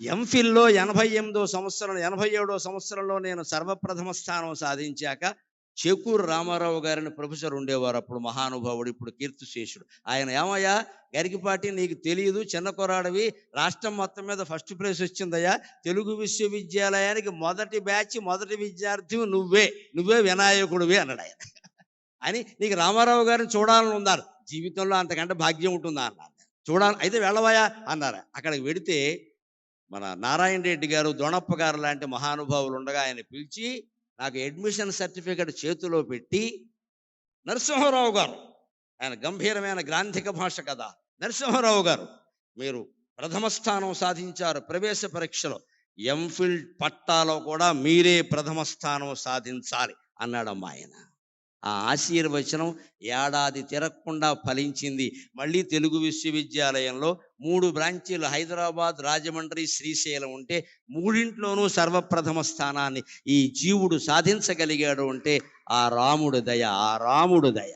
ఎంఫిల్లో ఎనభై ఎనిమిదో సంవత్సరం ఎనభై ఏడో సంవత్సరంలో నేను సర్వప్రథమ స్థానం సాధించాక చెకూరు రామారావు గారిని ప్రొఫెసర్ ఉండేవారు. అప్పుడు మహానుభావుడు ఇప్పుడు కీర్తిశేషుడు. ఆయన ఏమయ్యా గరికిపాటి నీకు తెలియదు చిన్న కొరాడవి రాష్ట్రం మొత్తం మీద ఫస్ట్ ప్లేస్ వచ్చిందయ్యా. తెలుగు విశ్వవిద్యాలయానికి మొదటి బ్యాచ్ మొదటి విద్యార్థి నువ్వే. నువ్వే వినాయకుడివి అన్నాడు ఆయన. అని నీకు రామారావు గారిని చూడాలని ఉన్నారు. జీవితంలో అంతకంటే భాగ్యం ఉంటుందా అన్నారు చూడాలి అయితే వెళ్ళవయా అన్నారు. అక్కడికి వెడితే మన నారాయణ రెడ్డి గారు దొణప్ప గారు లాంటి మహానుభావులు ఉండగా ఆయన పిలిచి నాకు అడ్మిషన్ సర్టిఫికెట్ చేతిలో పెట్టి నరసింహారావు గారు ఆయన గంభీరమైన గ్రాంధిక భాష కదా నరసింహారావు గారు మీరు ప్రథమ స్థానం సాధించారు ప్రవేశ పరీక్షలో. ఎంఫిల్ పట్టాలో కూడా మీరే ప్రథమ స్థానం సాధించాలి అన్నాడమ్మా ఆయన. ఆ ఆశీర్వచనం ఏడాది తిరగకుండా ఫలించింది. మళ్ళీ తెలుగు విశ్వవిద్యాలయంలో మూడు బ్రాంచీలు హైదరాబాద్ రాజమండ్రి శ్రీశైలం ఉంటే మూడింట్లోనూ సర్వప్రథమ స్థానాన్ని ఈ జీవుడు సాధించగలిగాడు అంటే ఆ రాముడు దయ ఆ రాముడు దయ.